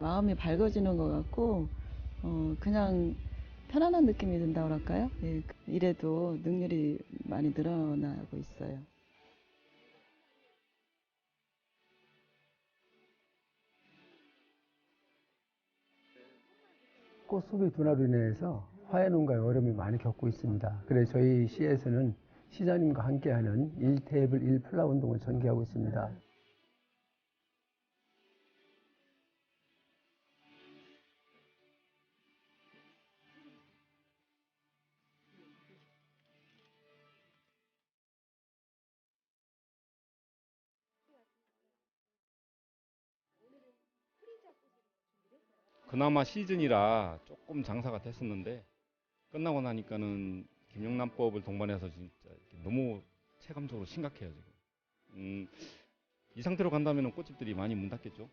마음이 밝아지는 것 같고 어, 그냥 편안한 느낌이 든다 그럴까요? 예, 이래도 능률이 많이 늘어나고 있어요. 꽃소비 둔화로 인해서 화훼농가에 어려움이 많이 겪고 있습니다. 그래서 저희 시에서는 시장님과 함께하는 1테이블 1플라 운동을 전개하고 있습니다. 그나마 시즌이라 조금 장사가 됐었는데 끝나고 나니까는 김영란법을 동반해서 진짜 너무 체감적으로 심각해요 지금. 음, 이 상태로 간다면 꽃집들이 많이 문 닫겠죠.